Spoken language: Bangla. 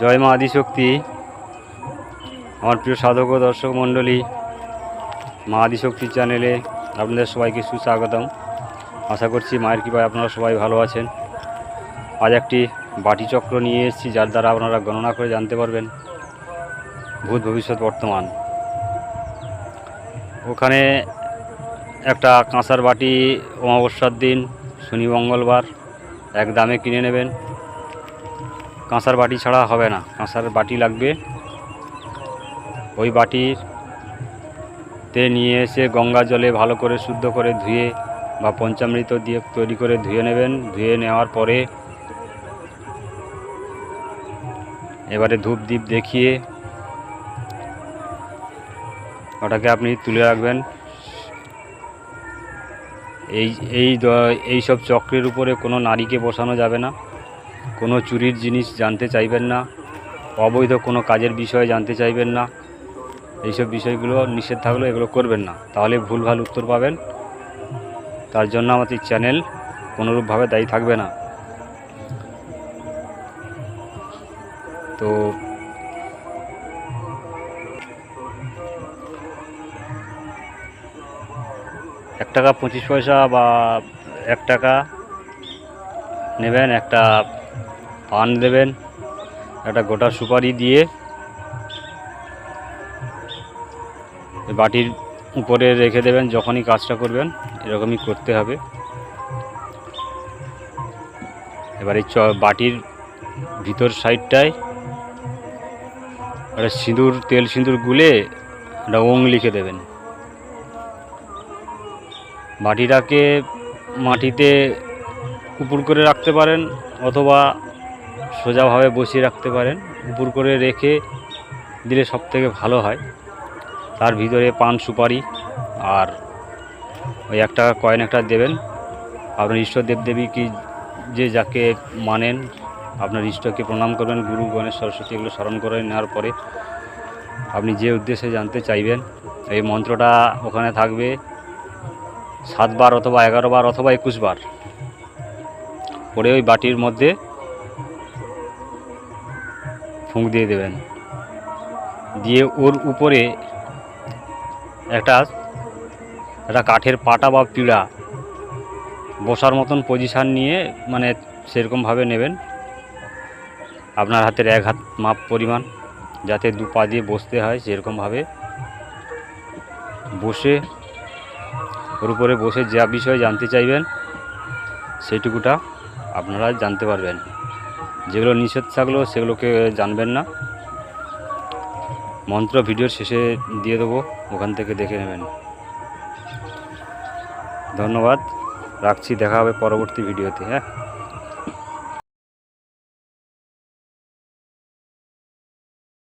জয় মা আদিশক্তি। আমার প্রিয় সাধক ও দর্শক মণ্ডলী, মা আদিশক্তি চ্যানেলে আপনাদের সবাইকে সুস্বাগতম। আশা করছি মায়ের কৃপায় আপনারা সবাই ভালো আছেন। আজ একটি বাটি চক্র নিয়ে এসেছি, যার দ্বারা আপনারা গণনা করে জানতে পারবেন ভূত ভবিষ্যৎ বর্তমান। ওখানে একটা কাঁসার বাটি অমাবস্যার দিন, শনি মঙ্গলবার, এক দামে কিনে নেবেন। কাঁসার বাটি ছাড়া হবে না। কাঁসার বাটি লাগবে। ওই বাটির তে নিয়ে এসে গঙ্গা জলে ভালো করে শুদ্ধ করে ধুয়ে বা পঞ্চামৃত দিয়ে তৈরি করে ধুয়ে নেবেন। ধুয়ে নেওয়ার পরে এবারে ধূপ দ্বীপ দেখিয়ে ওটাকে আপনি তুলে রাখবেন। এই এই এই সব চক্রের উপরে কোনো নারীকে বসানো যাবে না। কোনো চুরির জিনিস জানতে চাইবেন না, অবৈধ কোনো কাজের বিষয়ে জানতে চাইবেন না, এইসব বিষয়গুলো নিষেধ থাকলে এগুলো করবেন না। তাহলে ভুলভাল উত্তর পাবেন। তার জন্য আমাদের চ্যানেল কোনোরূপভাবে দায়ী থাকবে না। তো এক টাকা পঁচিশ পয়সা বা এক টাকা নেবেন, একটা পান দেবেন। একটা গোটা সুপারি দিয়ে বাটির উপরে রেখে দেবেন, যখনই কাজটা করবেন, এরকমই করতে হবে। এবার এই চ, বাটির ভিতর সাইডটায় একটা সিঁদুর, তেল সিঁদুর গুলে একটা ওং লিখে দেবেন। বাটিটাকে মাটিতে উপর করে রাখতে পারেন, অথবা সোজাভাবে বসিয়ে রাখতে পারেন, উপর করে রেখে দিলে সব থেকে ভালো হয়। তার ভিতরে পান সুপারি আর ওই এক টাকা কয়েন একটা দেবেন। আপনার ইষ্ট দেবদেবী কি যে যাকে মানেন, আপনার ইষ্টকে প্রণাম করবেন, গুরু গণেশ সরস্বতী এগুলো স্মরণ করে নেওয়ার পরে আপনি যে উদ্দেশ্যে জানতে চাইবেন, এই মন্ত্রটা ওখানে থাকবে সাতবার অথবা এগারো বার অথবা একুশ বার। পরে ওই বাটির মধ্যে ফুঁক দিয়ে দেবেন। দিয়ে ওর উপরে একটা একটা কাঠের পাটা বা পিড়া বসার মতন পজিশান নিয়ে মানে সেরকমভাবে নেবেন। আপনার হাতের এক হাত মাপ পরিমাণ যাতে দু পা দিয়ে বসতে হয় সেরকমভাবে বসে ওর উপরে বসে যা বিষয়ে জানতে চাইবেন, সেইটুকুটা আপনারা জানতে পারবেন। যেগুলো নিষেধ থাকল সেগুলোকে জানবেন না। মন্ত্র ভিডিওর শেষে দিয়ে দেবো, ওখান থেকে দেখে নেবেন। ধন্যবাদ, রাখছি, দেখা হবে পরবর্তী ভিডিওতে হ্যাঁ?